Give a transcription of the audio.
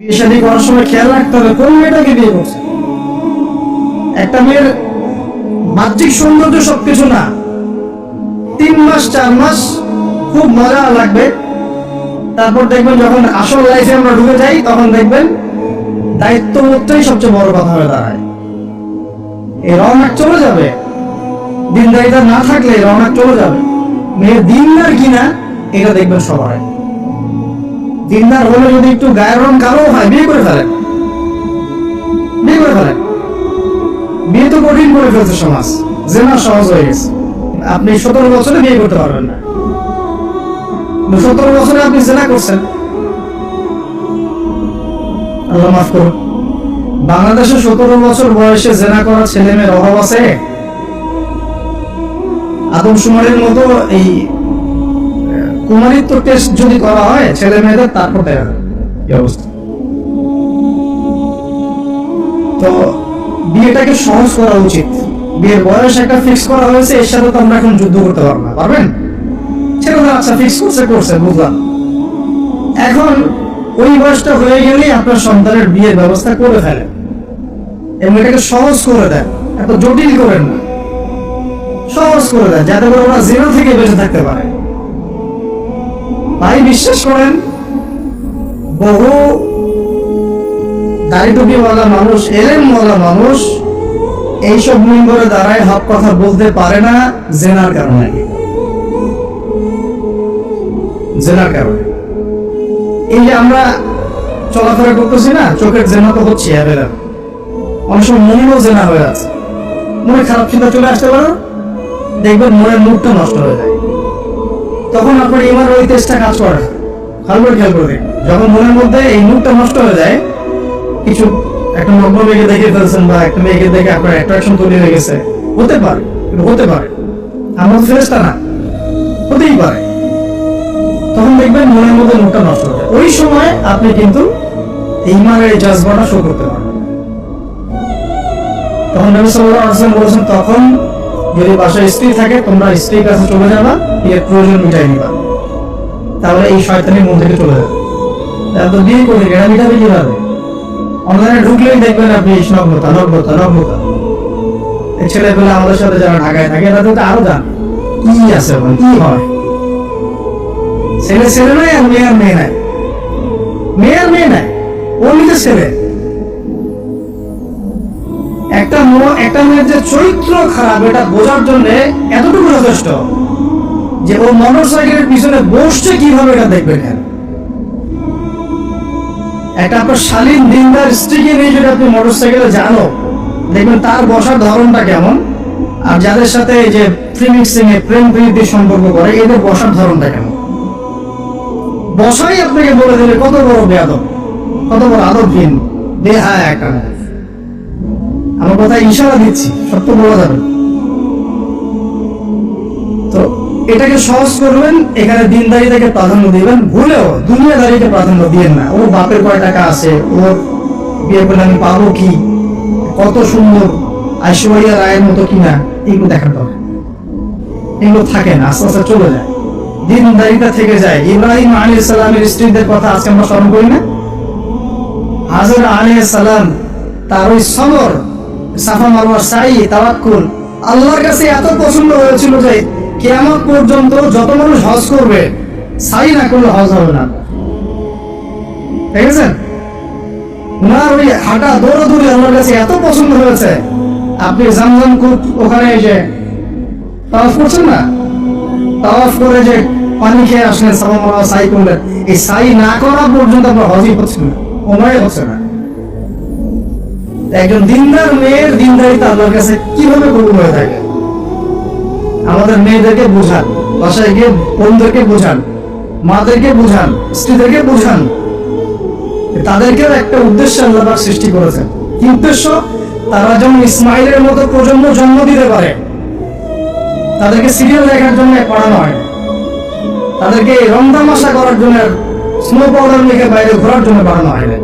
বিয়ে শাদী করার সময় খেয়াল রাখতে হবে, কোন মেয়েটাকে বিয়ে করছে? একটা মেয়ের বাহ্যিক সৌন্দর্য সবকিছু না। তিন মাস, চার মাস খুব মজা লাগবে। তারপর দেখবেন যখন আসল লাইফে আমরা ঢুকে যাই, তখন দেখবেন দায়িত্ব দায়িত্ববোধটাই সবচেয়ে বড় কথা হয়ে দাঁড়ায়। এই রওনাক চলে যাবে। দিনদারিতা না থাকলে রওনাক চলে যাবে। মেয়ের দিনদার কিনা এটা দেখবেন সবাই। দিনদার হলে যদি একটু গায়ের রং কালো হয়, বিয়ে করে ফেলেন। বিয়ে করে ফেলেন। বিয়ে তো কঠিন করে ফেলছে সমাজ। জেনা সহজ হয়ে গেছে। আপনি সতেরো বছরে বিয়ে করতে পারবেন না। সতেরো বছরে আপনি জেনা করছেন। আল্লাহ মাফ করুন। বাংলাদেশে সতেরো বছর বয়সে জেনা করা ছেলে মেয়ের অভাব আছে? আদমশুমারির মতো এই কুমারিত্ব টেস্ট যদি করা হয়, ছেলে মেয়েদের তারপর দেখা অবস্থা? তো বিয়েটাকে সহজ করা উচিত। বিয়ের বয়স একটা ফিক্স করা হয়েছে, এর সাথে তো আমরা এখন যুদ্ধ করতে পারব না, পারবেন? ছেলেরা আচ্ছা ফিক্স করছে করছে, বুঝলাম। এখন ওই বয়সটা হয়ে গেলেই আপনার সন্তানের বিয়ের ব্যবস্থা করে ফেলেন এবং এটাকে সহজ করে দেন এত জটিল করেন না। সহজ করে দেন যাতে করে ওরা জিরো থেকে বেঁচে থাকতে পারে। ভাই, বিশ্বাস করেন, বহু দাড়ি টুপিওয়ালা মানুষ, এলেমওয়ালা মানুষ এইসব মিম্বরে দাঁড়ায় হক কথা বলতে পারে না জেনার কারণে। জেনার কারণে। এই যে আমরা চলাফেরা করতেছি না, চোখের জেনা তো হচ্ছে অ্যাভেলেবল। অনেক সময় মনেও জেনা হয়ে আছে। মনে খারাপ চিন্তা চলে আসতে পারো দেখবেন মনের মুডটা নষ্ট হয়ে যায়। তখন আপনার এবার ওই তেজটা কাজ করে। ভালো খেয়াল করে যখন মনের মধ্যে এই মুডটা নষ্ট হয়ে যায়, কিছু একটা নগ্ন মেয়েকে দেখে ফেলছেন বা একটা মেয়েকে দেখে আপনার অ্যাট্রাকশন তৈরি হয়ে গেছে, হতে পারে হতে পারে। আমার ফেরেস্তা না, হতেই পারে। তখন দেখবেন মনের মধ্যে মুখটা নষ্ট হয়ে যায়। ওই সময় আপনি কিন্তু এই মানের এই জাজবাটা শো করতে পারবেন। তখন নবী আলাইহি বলেছেন, তখন যদি বাসায় স্ত্রী থাকে, তোমরা স্ত্রীর কাছে চলে যাবা বিয়ের প্রয়োজন মিটাই নিবা। তাহলে এই শয়তানি মন থেকে চলে যাবে। বিয়ে করে এটা মিটাবে কীভাবে? অনলাইনে ঢুকলেই দেখবেন আপনি নগ্নতা নগ্নতা নগ্নতা। এই ছেলে পেলে আমাদের সাথে যারা ঢাকায় থাকে তাদের তো আরও জান। কি আছে ওখানে কি হয়? ছেলে ছেলে নাই আর মেয়ে আর মেয়ে নাই। মেয়ে আর মেয়ে নাই ও নিজের ছেলে। একটা একটা মেয়ের যে চরিত্র খারাপ, এটা বোঝার জন্য এতটুকু যথেষ্ট যে ও মোটর সাইকেলের পিছনে বসছে কীভাবে এটা দেখবেন একটা আপনার শালীন, দিনদার স্ত্রীকে নিয়ে যদি আপনি মোটর সাইকেলে জানো দেখবেন তার বসার ধরনটা কেমন? আর যাদের সাথে এই যে প্রিমিক্সিং এ প্রেম প্রীতির সম্পর্ক করে, এদের বসার ধরনটা কেমন? বসাই আপনাকে বলে দিলে কত বড় বেয়াদব, কত বড় আদবহীন, বেহায় একটা। আমার কথা ইশারা দিচ্ছি, সত্য বলা যাবে তো এটাকে সহজ করবেন, এখানে দিনদারিতাকে প্রাধান্য দিবেন, ভুলেও দুনিয়াদারিকে প্রাধান্য দিবেন না। ওর বাপের কয় টাকা আছে, ওর বিয়ে করলে আমি পাবো কি? কত সুন্দর ঐশ্বরিয়া রায়ের মতো কিনা, এগুলো দেখার দরকার। এগুলো থাকে না, আস্তে আস্তে চলে যায়। দিনদারিতা থেকে যায়। ইব্রাহিম আলী সালামের স্ত্রীদের কথা আজকে আমরা স্মরণ করি না? হাজর আলী সালাম, তার ওই সবর সাফা মারওয়ার সাই, তাওয়াক্কুল। আল্লাহর কাছে এত পছন্দ হয়েছিল যে কিয়ামত পর্যন্ত যত মানুষ হজ করবে, সাই না করলে হজ হবে না। ঠিক আছে? ওনার ওই হাঁটা দৌড়াদৌড়ি আল্লাহর কাছে এত পছন্দ হয়েছে। আপনি জামজাম কূপ ওখানে যে তাওয়াফ করছেন না? তাওয়াফ করে যে পানি খেয়ে আসলেন সাফা মারওয়া সাই করলেন। এই সাই না করা পর্যন্ত আপনার হজই হচ্ছে না ওমরাই হচ্ছে না। একজন দিনদার মেয়ের দিনদারিতা আল্লাহর কাছে কীভাবে কবুল হয়ে থাকে? আমাদের মেয়েদেরকে বোঝান, বাসায় গিয়ে বোনদেরকে বোঝান, মাদেরকে বোঝান, স্ত্রীদেরকে বোঝান। তাদেরকেও একটা উদ্দেশ্য আল্লাহ সৃষ্টি করেছেন। কি উদ্দেশ্য? তারা যেমন ইসমাইলের মতো প্রজন্ম জন্ম দিতে পারে, তাদেরকে সিরিয়াল দেখার জন্য পড়ানো হয়। তাদেরকে রং তামাশা করার জন্য স্নো পাউডার মেখে বাইরে ঘোরার জন্য পড়ানো হয়। না